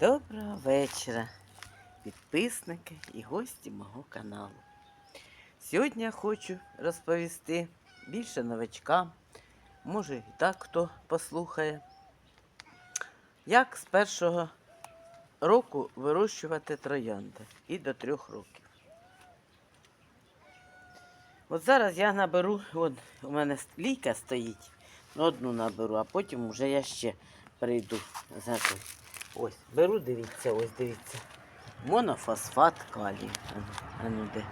Доброго вечора, підписники і гості мого каналу. Сьогодні я хочу розповісти більше новачкам, може і так хто послухає, як з першого року вирощувати троянди і до трьох років. От зараз я наберу, от у мене лійка стоїть, одну наберу, а потім вже я ще прийду за. Ось, беру, дивіться, ось дивіться. Монофосфат калію. Ану, ану, де,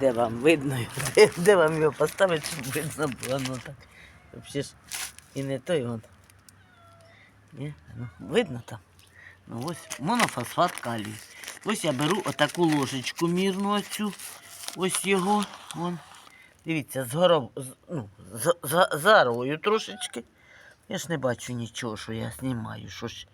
де вам видно, де, де вам його поставити, щоб видно було. Ну так. Взагалі ж і не той он. Ні? Ну, видно там. Ну ось монофосфат калію. Ось я беру отаку ложечку мірну оцю. Ось його. Вон. Дивіться, з горов, з, ну, з, за, зарою трошечки. Я ж не бачу нічого, що я знімаю. Що ж.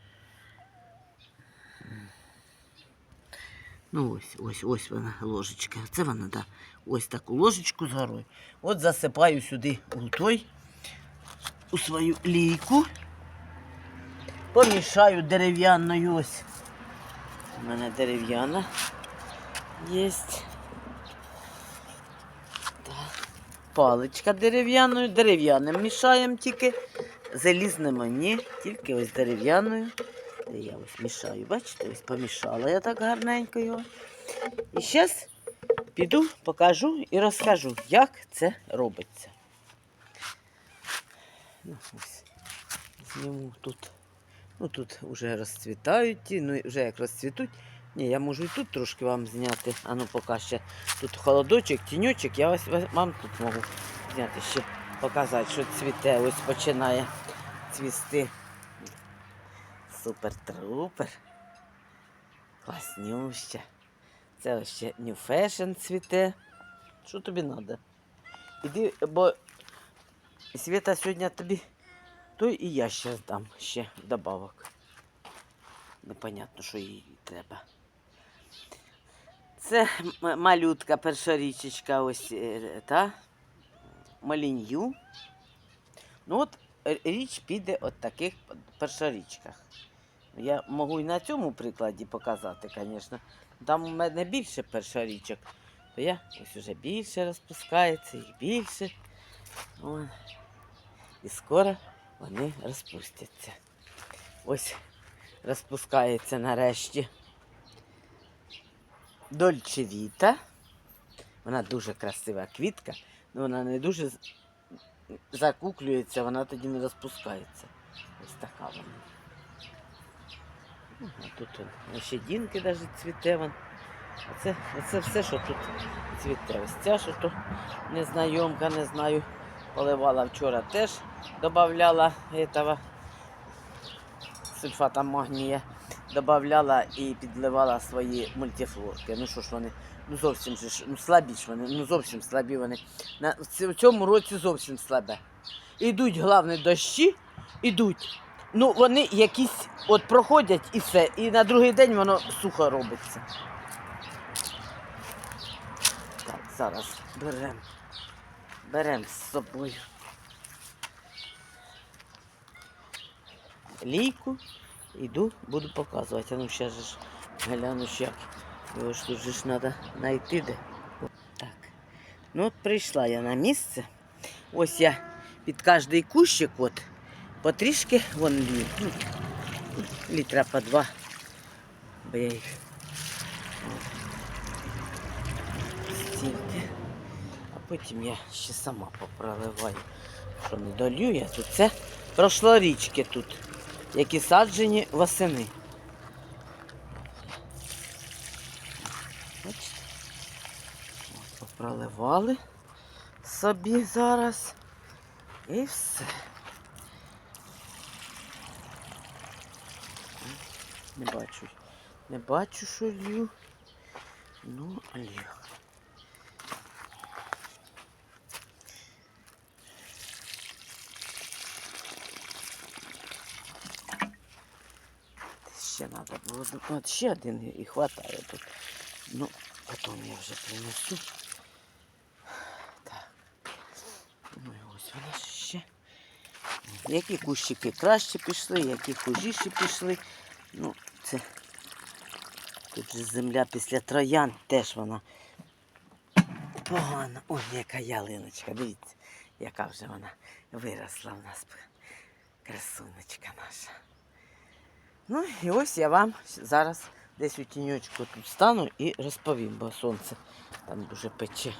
Ну ось, ось, ось вона ложечка. Це вона, да. Ось таку ложечку з горою. От засипаю сюди у той, у свою лійку. Помішаю дерев'яною ось. У мене дерев'яна є. Паличка дерев'яною. Дерев'яним мішаємо тільки. Залізним ні, тільки ось дерев'яною. Я ось мішаю, бачите, ось помішала я так гарненько його. І зараз піду, покажу і розкажу, як це робиться. Ну, ось. Зніму тут. Ну тут вже розцвітають ті, ну вже як розцвітуть. Ні, я можу і тут трошки вам зняти. А ну поки ще тут холодочок, тіньочок, я ось вам тут можу зняти ще показати, що цвіте, ось починає цвісти. Супер-трупер. Класнюща. Це ще New Fashion цвіте. Що тобі треба? Іди, бо Свята сьогодні тобі то і я ще дам ще добавок. Непонятно, що їй треба. Це малютка першорічечка, ось е, та малінью. Ну от річ піде от таких першорічках. Я можу і на цьому прикладі показати, звісно. Там у мене більше першорічок, то я ось уже більше розпускається, їх більше. Вон. І скоро вони розпустяться. Ось розпускається нарешті Дольчевіта. Вона дуже красива квітка, але вона не дуже закуклюється, вона тоді не розпускається. Ось така вона. Ну, А тут ще дінки навіть цвіте. Оце, оце все, що тут цвіте. Ось ця, що то незнайомка, не знаю. Поливала вчора теж, додавала этого сульфата магнія, додавала і підливала свої мультифлорки. Ну що ж вони, ну зовсім ж, ну слабі вони, ну зовсім слабі вони. На, в цьому році зовсім слабе. Ідуть, головне, дощі, ідуть. Ну, вони якісь от проходять і все. І на другий день воно сухо робиться. Так, зараз беремо. Беремо з собою. Лійку, іду, буду показувати. А ну ще ж гляну, як. Його ж тут же ж треба знайти де. Так. Ну от прийшла я на місце. Ось я під кожний кущик от потрішки вон лью. Ну, літра по два. Бо я їх. Стільки. А потім я ще сама попроливаю. Що не долью я тут. Це прошлорічки тут, які саджені восени. Попроливали собі зараз. І все. Не бачу. Не бачу, що лью. Ну, лью. Ще треба було. От ще один і хватає тут. Ну, потім я вже принесу. Так. Ну і ось вона ще. Які кущики краще пішли, які хужіші пішли. Ну, це Тут же земля після троян теж вона погана. Ой, яка ялиночка, дивіться, яка вже вона виросла в нас. Красунечка наша. Ну і ось я вам зараз десь у тіньочку тут стану і розповім, бо сонце там дуже пече.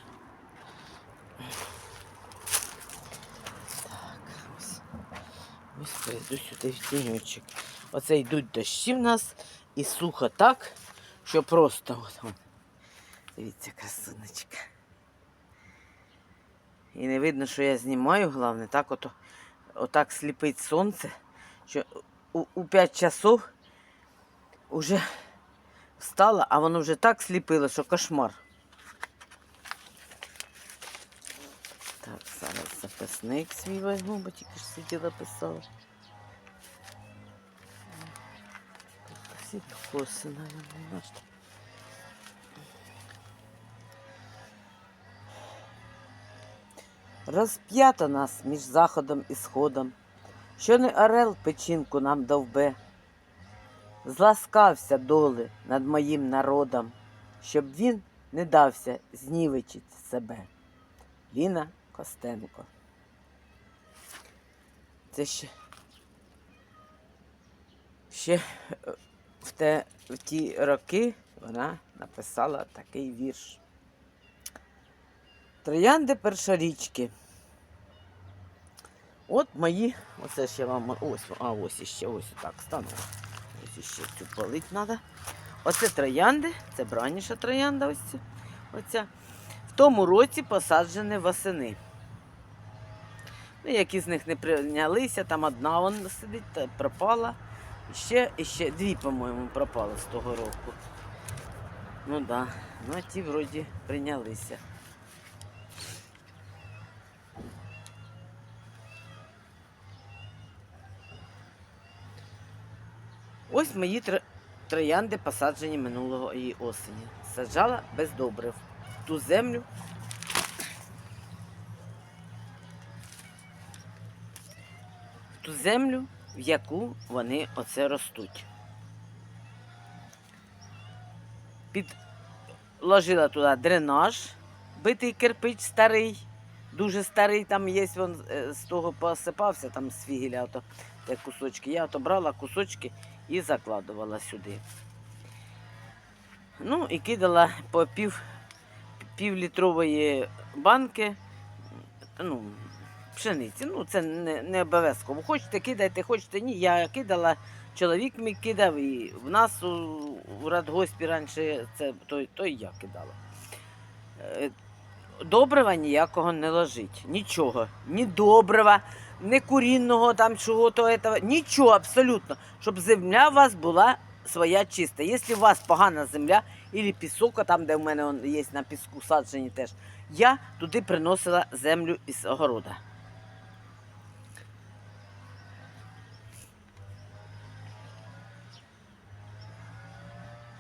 Так, ось. Ось прийду сюди в тіньочок. Оце йдуть дощі в нас і сухо так, що просто от, от. Дивіться, красунечка. І не видно, що я знімаю, головне, так ото, отак сліпить сонце, що у, у 5 часов вже встала, а воно вже так сліпило, що кошмар. Так, зараз записник свій візьму, бо тільки ж сиділа писала. Коси, наверное, наш. Розп'ято нас між заходом і сходом, що не орел печінку нам довбе. Зласкався доли над моїм народом, щоб він не дався знівечить себе. Ліна Костенко. Це ще, ще в, те, в ті роки вона написала такий вірш. Троянди першорічки. От мої, оце ж я вам, ось, а ось іще, ось так стану. Ось іще цю полить треба. Оце троянди, це браніша троянда, ось ця. Оця. В тому році посаджені восени. Ну, які з них не прийнялися, там одна вон сидить, пропала. Ще, ще дві, по-моєму, пропали з того року. Ну так, да. ну а ті вроді прийнялися. Ось мої тро- троянди посаджені минулої осені. Саджала без добрив. Ту землю. В ту землю, в яку вони оце ростуть. Підложила туди дренаж, битий кирпич старий, дуже старий, там є, він е, з того посипався, там з фігеля, ото, те кусочки. Я ото брала кусочки і закладувала сюди. Ну і кидала по пів, півлітрової банки ну, пшениці. Ну, це не, не обов'язково. Хочете кидайте, хочете ні. Я кидала, чоловік мій кидав, і в нас у, у радгоспі раніше це то, то я кидала. Е, Добрива ніякого не ложить. Нічого. Ні добрива, ні курінного там чого-то этого. Нічого абсолютно. Щоб земля у вас була своя чиста. Якщо у вас погана земля, або пісок, там, де в мене є на піску саджені теж, я туди приносила землю із огорода.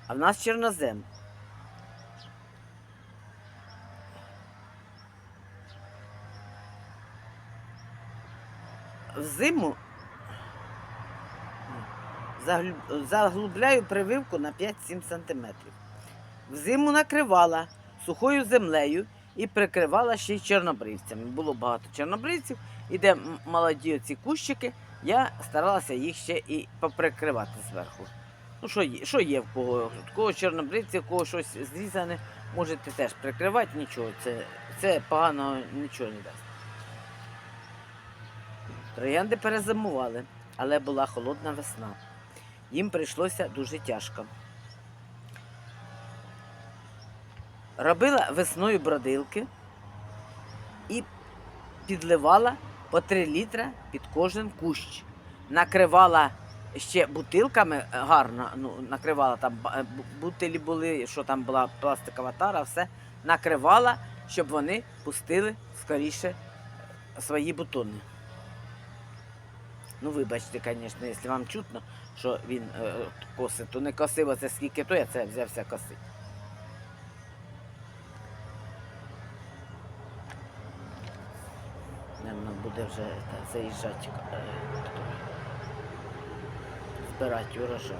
А в нас чорнозем. Взиму заглю- заглубляю прививку на 5-7 см. Взиму накривала сухою землею і прикривала ще й чорнобривцями. Було багато чорнобривців, і де молоді ці кущики, я старалася їх ще і поприкривати зверху. Ну, що є, що є в кого? В кого чорнобривці, в кого щось зрізане, можете теж прикривати, нічого. Це, це погано нічого не дасть. Троянди перезимували, але була холодна весна. Їм прийшлося дуже тяжко. Робила весною бродилки і підливала по 3 літра під кожен кущ. Накривала ще бутилками е, гарно, ну, накривала там е, бутилі були, що там була пластикова тара, все накривала, щоб вони пустили скоріше е, свої бутони. Ну, вибачте, звісно, якщо вам чутно, що він е, косить, то не косив оце скільки то, я це взявся косити. Наверно, буде вже заїжджати, збирати урожай.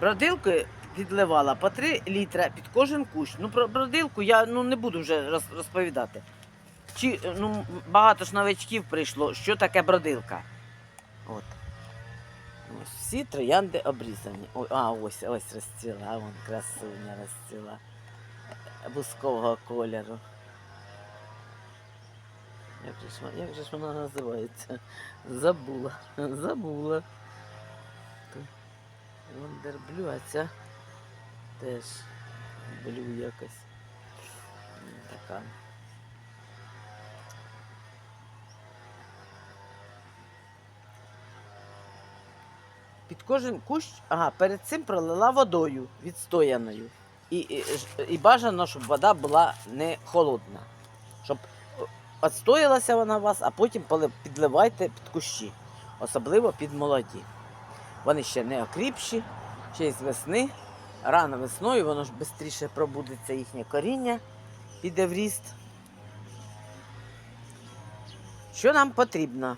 Бродилки підливала по 3 літра під кожен кущ. Ну, про бродилку я ну, не буду вже розповідати. Чи, ну, багато ж новичків прийшло, що таке бродилка. От. Ось всі троянди обрізані. Ой, а, ось, ось розцвіла, вон красуня розцвіла. Бускового кольору. Як же ж, як же ж вона називається? Забула. Забула. Вандерблю, теж блю якось. Така. Під кожен кущ, ага, перед цим пролила водою відстояною. І, і, і бажано, щоб вода була не холодна. Щоб о, вона у вас, а потім підливайте під кущі, особливо під молоді. Вони ще не окріпші, ще з весни. Рано весною воно ж швидше пробудеться їхнє коріння, піде в ріст. Що нам потрібно?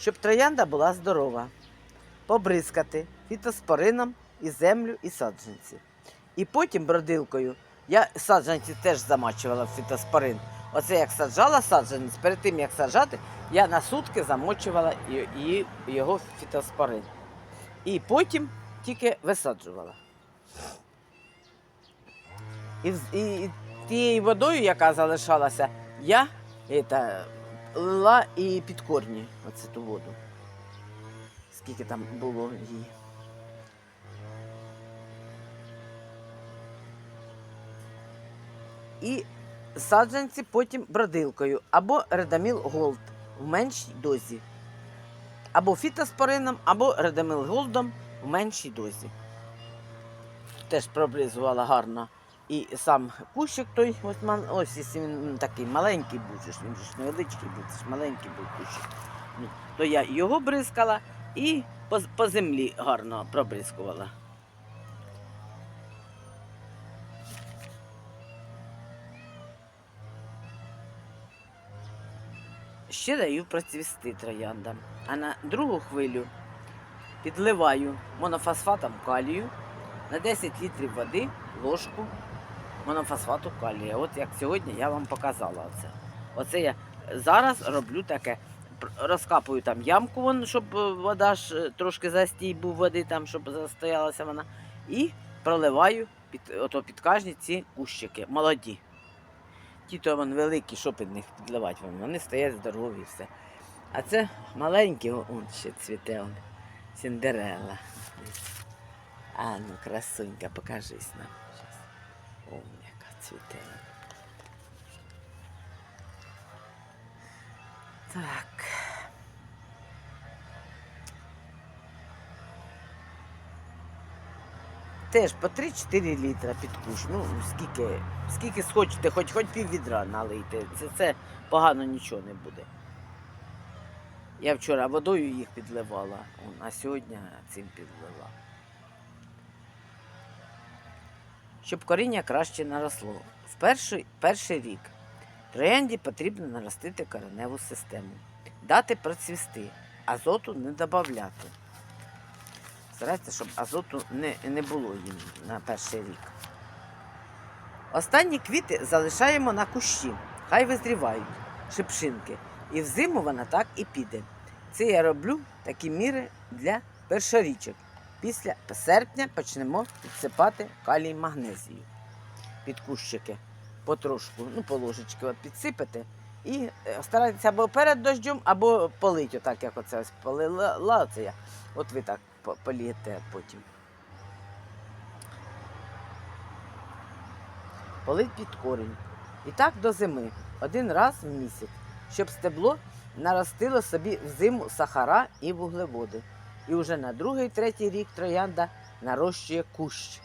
Щоб троянда була здорова, побризкати фітоспорином і землю, і саджанці. І потім бродилкою я саджанці теж замачувала в фітоспорин. Оце як саджала саджанець, перед тим як саджати, я на сутки замочувала його фітоспорин. І потім тільки висаджувала. І, і, і тією водою, яка залишалася, я это, лила і під корні оце ту воду. Скільки там було її. І саджанці потім бродилкою або редаміл голд в меншій дозі. Або фітоспорином, або редаміл голдом в меншій дозі. Теж пробризувала гарно. І сам кущик той, ось, ось якщо він такий маленький ж, він ж невеличкий ж маленький був кущик. Ну, то я його бризкала і по, по землі гарно пробризкувала. Ще даю процвісти трояндам. А на другу хвилю підливаю монофосфатом калію на 10 літрів води ложку монофосфату калія. От як сьогодні я вам показала це. Оце я зараз роблю таке. Розкапую там ямку, вон, щоб е, вода ж е, трошки застій був води, там, щоб застоялася вона. І проливаю під, ото під кожні ці кущики, молоді. Ті то вон великі, що під них підливати, вон, вони стоять здорові все. А це маленькі, он ще цвіте, он, Сіндерела. А ну, красунька, покажись нам. О, яка цвіте. Так. Теж по 3-4 літра під куш. Ну, скільки, скільки схочете, хоч хоч пів відра налийте. Це, це погано нічого не буде. Я вчора водою їх підливала, а сьогодні цим підлила. Щоб коріння краще наросло. В перший, перший рік троянді потрібно наростити кореневу систему, дати процвісти, азоту не додати. Старайтеся, щоб азоту не, не було їм на перший рік. Останні квіти залишаємо на кущі, хай визрівають шипшинки. І взиму вона так і піде. Це я роблю такі міри для першорічок. Після серпня почнемо підсипати калій магнезію під кущики. Потрошку, ну, по ложечки от підсипете. І е, старайтеся або перед дощом, або полить, отак, як оце ось полила оце я. От ви так по- полієте потім. Полить під корінь. І так до зими, один раз в місяць, щоб стебло наростило собі взиму сахара і вуглеводи. І вже на другий, третій рік троянда нарощує кущ.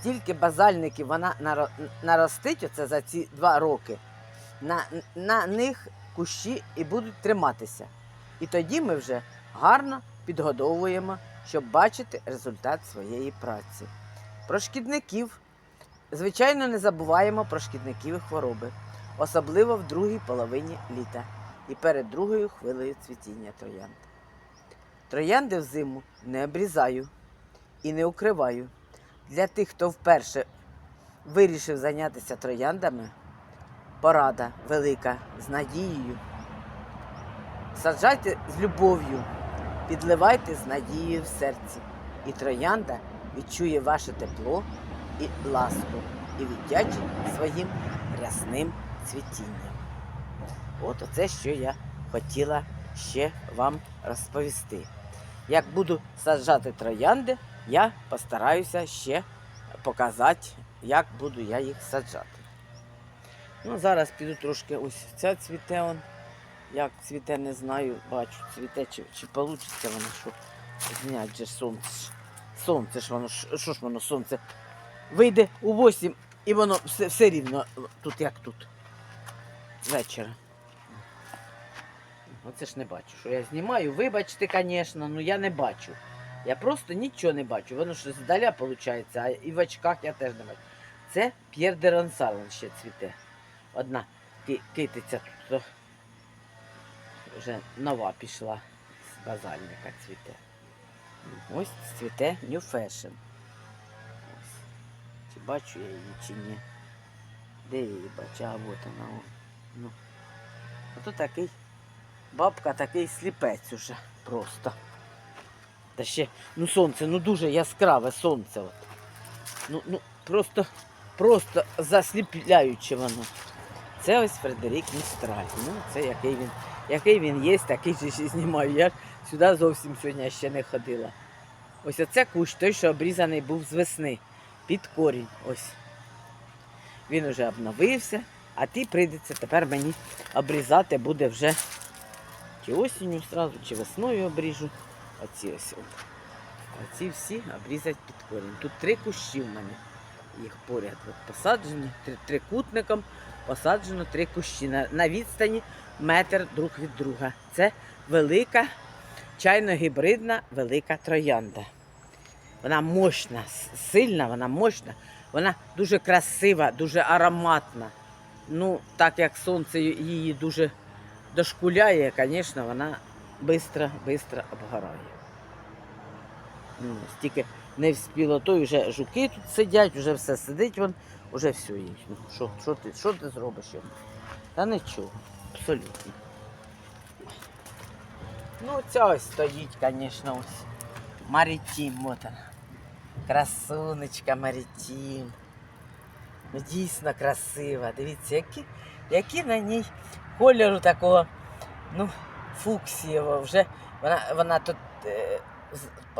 Стільки базальників вона наростить оце за ці два роки. На, на них кущі і будуть триматися. І тоді ми вже гарно підгодовуємо, щоб бачити результат своєї праці. Про шкідників. Звичайно, не забуваємо про шкідників і хвороби, особливо в другій половині літа і перед другою хвилею цвітіння троянд. Троянди взиму не обрізаю. і не укриваю. Для тих, хто вперше вирішив зайнятися трояндами, порада велика з надією. Саджайте з любов'ю, підливайте з надією в серці. І троянда відчує ваше тепло і ласку і віддячить своїм рясним цвітінням. От оце, що я хотіла ще вам розповісти. Як буду саджати троянди, я постараюся ще показати, як буду я їх саджати. Ну, зараз піду трошки ось ця цвіте он. Як цвіте, не знаю, бачу, цвіте, чи, чи вийде воно, що зняти же сонце. Сонце ж воно, що ж воно сонце вийде у 8 і воно все, все рівно тут як тут. Вечора. Оце ж не бачу, що я знімаю. Вибачте, звісно, ну я не бачу. Я просто нічого не бачу. Воно ж здаля виходить, а і в очках я теж не бачу. Це П'єр де Ронсален ще цвіте. Одна китиця тут вже нова пішла з базальника цвіте. Ось цвіте New Fashion. Ось. Чи бачу я її, чи ні. Де я її бачу? А от вона. Ну. Ото такий. Бабка такий сліпець уже просто. Та ще, ну сонце, ну дуже яскраве сонце. От. Ну, ну просто, просто засліпляюче воно. Це ось Фредерік Містраль. Ну, це який він, який він є, такий же ще знімаю. Я сюди зовсім сьогодні ще не ходила. Ось оце кущ, той, що обрізаний був з весни. Під корінь. Ось. Він уже обновився, а ті прийдеться тепер мені обрізати буде вже чи осінню зразу, чи весною обріжу. Оці ось. Оці всі обрізать під корінь. Тут три кущі в мене. Їх поряд от посаджені, трикутником посаджено три кущі на, на відстані метр друг від друга. Це велика чайно-гібридна велика троянда. Вона мощна, сильна, вона мощна, вона дуже красива, дуже ароматна. Ну, так як сонце її дуже дошкуляє, звісно, вона швидко-швидко обгорає. Ну, стільки не вспіло, то вже жуки тут сидять, вже все сидить, вон, вже все є. Ну, що, що, ти, що ти зробиш йому? Та нічого, абсолютно. Ну, ця ось стоїть, звісно, ось. Марітім, от вона. Красунечка Марітім. Ну, дійсно красива. Дивіться, які, які на ній кольору такого, ну, фуксієвого. Вже вона, вона тут е,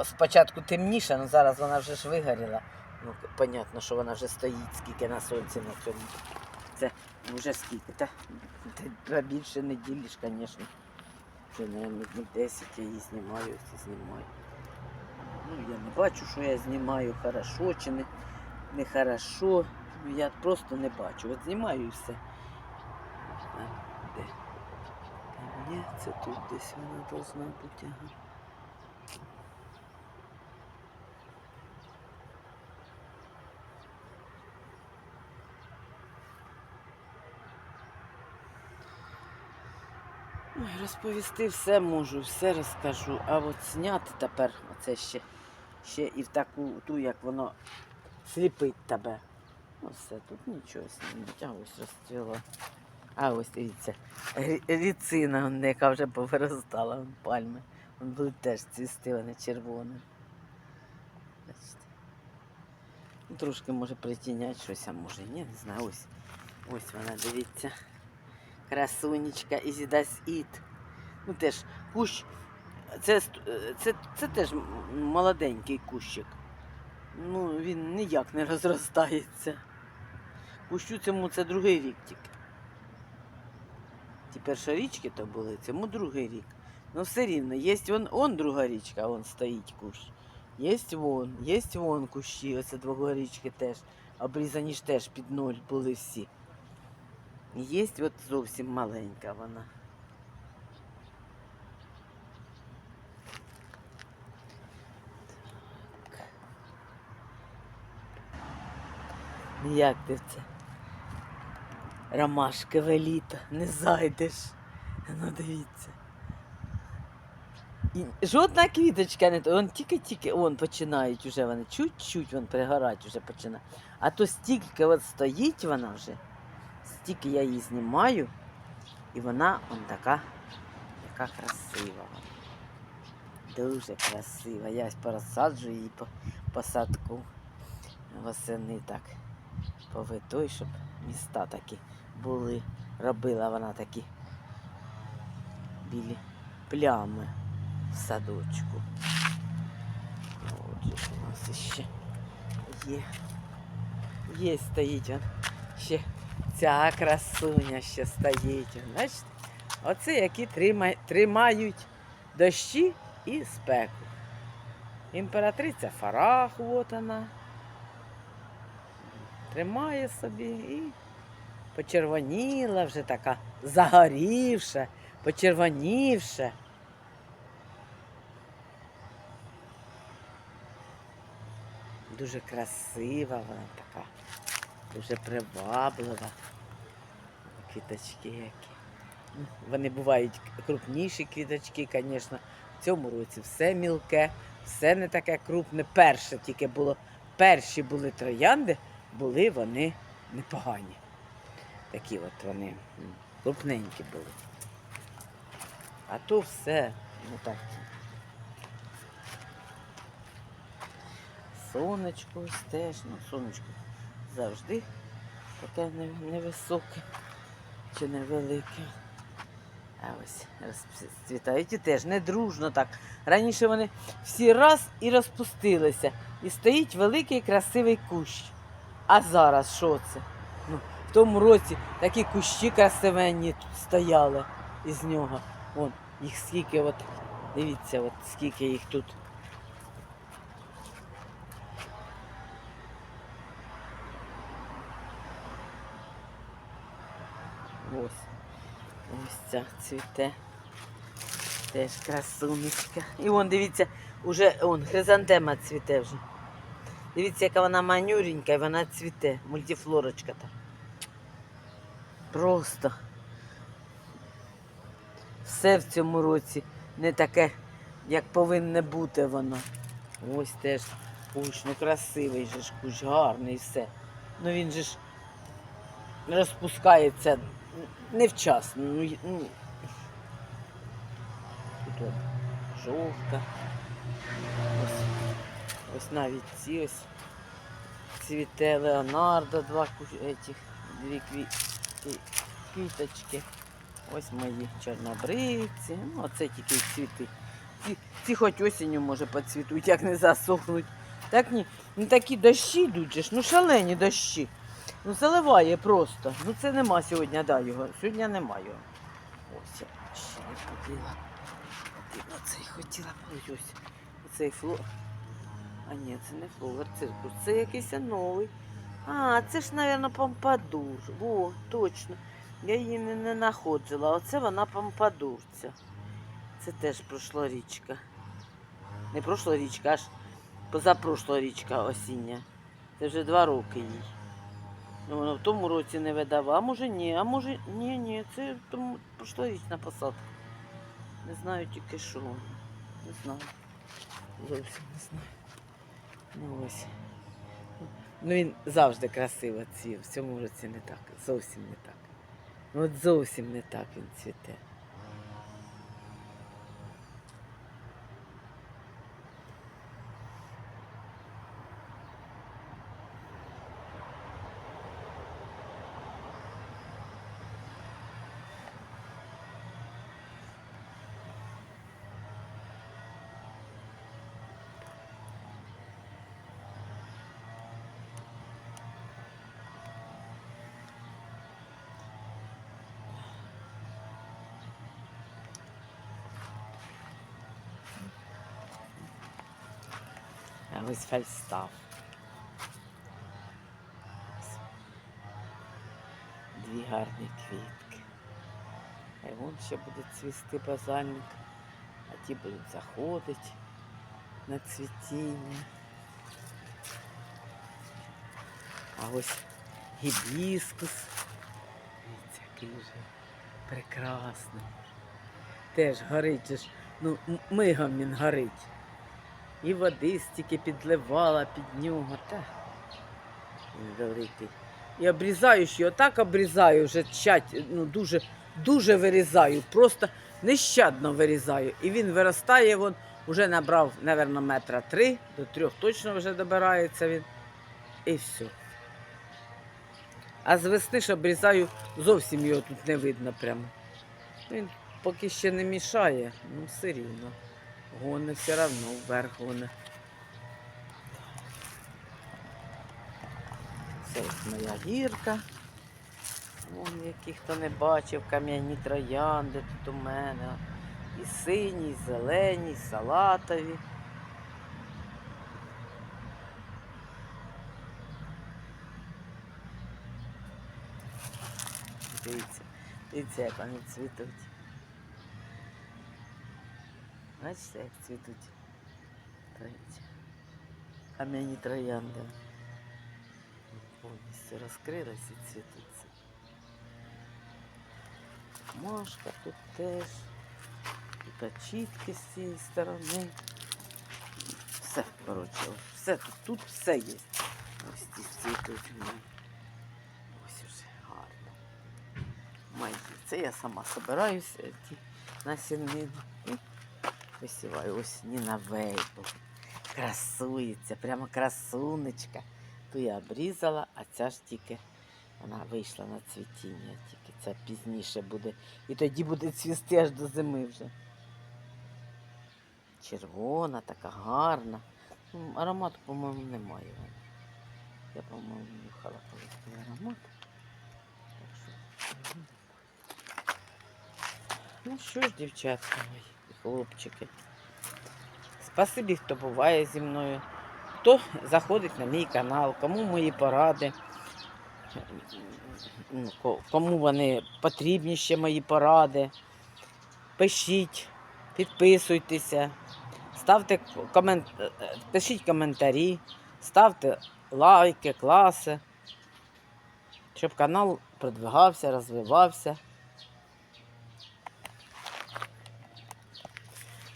спочатку темніша, але зараз вона вже ж вигоріла. Ну, понятно, що вона вже стоїть, скільки на сонці на цьому. Це вже скільки, та, та більше неділі ж, звісно. Вже, мабуть, не 10 я її знімаю, ось знімаю. Ну, я не бачу, що я знімаю, хорошо чи не, не хорошо. Ну, я просто не бачу. От знімаю і все. А, де? Та ні, це тут десь вона должна бути. Ага. Ой, розповісти все можу, все розкажу. А от зняти тепер оце ще, ще і в таку ту, як воно сліпить тебе. Ну все, тут нічого знімати, а ось розцвіло. А ось дивіться, ріцина, яка вже повиростала, пальми. Вон будуть теж цвісти, вони червоні. Ну, трошки може притінять щось, а може ні, не знаю. Ось, ось вона, дивіться. Красунечка Ізідас Іт. Ну теж кущ. Це, е, це, це теж молоденький кущик. Ну, він ніяк не розростається. Кущу цьому це другий рік тільки. Ті першорічки то були, цьому другий рік. Ну все рівно, є вон, он друга річка, вон стоїть кущ. Є вон, є вон кущі, оце двогорічки теж. Обрізані ж теж під ноль були всі. Є от зовсім маленька вона. Як ти це? Ромашкове літо, не зайдеш. Ну дивіться. І жодна квіточка не. Вон тільки-тільки вон починають уже вони. Чуть-чуть вон пригорать вже починає. А то стільки от стоїть вона вже, стільки я її знімаю, і вона он така, яка красива. Дуже красива. Я ось її по, по садку. Восени так повитой, щоб міста такі були. Робила вона такі білі плями в садочку. Отже, у нас ще є. Є стоїть он. Ще ця красуня ще стоїть. он, Бачите? Оце які тримають дощі і спеку. Імператриця Фарах, от вона. Тримає собі і почервоніла вже така, загорівша, почервонівша. Дуже красива вона така, дуже приваблива. Квіточки які. Вони бувають крупніші квіточки, звісно. В цьому році все мілке, все не таке крупне. Перше тільки було, перші були троянди, були вони непогані. Такі от вони крупненькі були. А то все, ну так. Сонечко теж, ну сонечко завжди таке невисоке чи невелике. А ось розцвітають і теж не дружно так. Раніше вони всі раз і розпустилися. І стоїть великий красивий кущ. А зараз що це? Ну, в тому році такі кущі красивенні тут стояли із нього. Вон, їх скільки, от, дивіться, от скільки їх тут. Ось. Ось ця цвіте. Теж красунечка. І вон, дивіться, уже он, хризантема цвіте вже. Дивіться, яка вона манюренька, і вона цвіте. Мультифлорочка та. Просто. Все в цьому році не таке, як повинне бути воно. Ось теж кущ, ну красивий же ж кущ, гарний все. Ну він же ж розпускається невчасно. Ну, ну. Тут жовта. Ось, ось навіть ці ось цвіте Леонардо, два куш- дві кві... квіточки. Ось мої чорнобривці. Ну, оце тільки цвіти. Ці, ці хоч осінню, може, поцвітуть, як не засохнуть. Так ні, ну такі дощі йдуть, ну шалені дощі. Ну заливає просто. Ну це нема сьогодні, да, його. Сьогодні нема його. Ось ще не хотіла. Хотіла цей хотіла. Ось. Оцей флор. А ні, це не фловер циркус, це якийсь новий. А, це ж, мабуть, помпадур. Во, точно. Я її не, не знаходила. Оце вона помпадурця. Це теж прошлорічка. Не прошлорічка, аж позапрошлорічка осіння. Це вже два роки їй. Ну, вона в тому році не видала. А може ні, а може ні, ні, це тому прошлорічна посадка. Не знаю тільки що. Не знаю. Зовсім не знаю. Ну ось. Ну він завжди красиво цвів. В цьому році не так. Зовсім не так. Ну от зовсім не так він цвіте. Ось. Ось. Дві гарні квітки. А вон ще буде цвісти базальник, а ті будуть заходити на цвітіння. А ось гібіскус. Дивіться, який вже прекрасний. Теж горить Ну, мигом він горить. І води стільки підливала під нього. Та великий. І обрізаю ж його, так обрізаю, вже чать, ну дуже, дуже вирізаю, просто нещадно вирізаю. І він виростає, він вже набрав, мабуть, метра три, до трьох точно вже добирається він. І все. А з весни ж обрізаю, зовсім його тут не видно прямо. Він поки ще не мішає, ну все рівно. Гоне все одно вверх гоне. Це моя гірка. Вон, які хто не бачив, кам'яні троянди тут у мене. І сині, і зелені, і салатові. Дивіться, дивіться, як вони цвітуть. Бачите, як цвітуть. Кам'яні троянди. Повністю розкрились і цвітуться. Машка тут теж. І качітки з цієї сторони. Все, коротше, все тут, тут все є. Ось ці цвітуть. Ось уже гарно. Мої. Це я сама собираюся ті насінини і висіваю. Ось Ніна Вейбл. Красується, прямо красунечка. Ту я обрізала, а ця ж тільки вона вийшла на цвітіння, тільки ця пізніше буде. І тоді буде цвісти аж до зими вже. Червона, така гарна. Ну, Аромату, по-моєму, немає. Я, по-моєму, нюхала колись аромат. Ну що ж, дівчатка мої хлопчики. Спасибі, хто буває зі мною, хто заходить на мій канал, кому мої поради, ну, кому вони потрібні ще мої поради. Пишіть, підписуйтеся, ставте комент... пишіть коментарі, ставте лайки, класи, щоб канал продвигався, розвивався.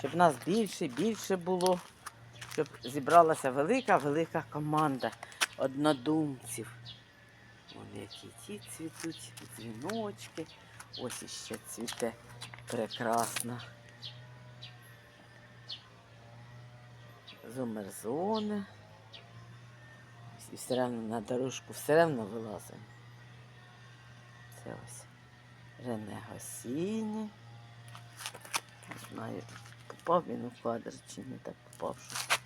Щоб нас більше більше було, щоб зібралася велика-велика команда однодумців. Вон які ті цвітуть, дзвіночки. Ось іще цвіте прекрасно. Зумерзони. І все одно на дорожку все одно вилазимо. Це ось Рене Госіні. Знаю, попав він у кадр чи не так попав. Що.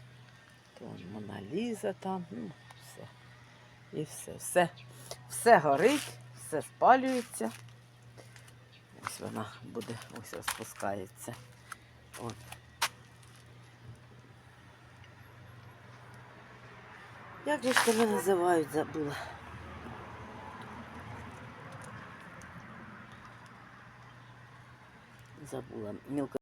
То вон Мона Ліза там, ну, все. І все, все, все горить, все спалюється. Ось вона буде, ось розпускається. От. Як же ж тебе називають, забула. Забула. Мілко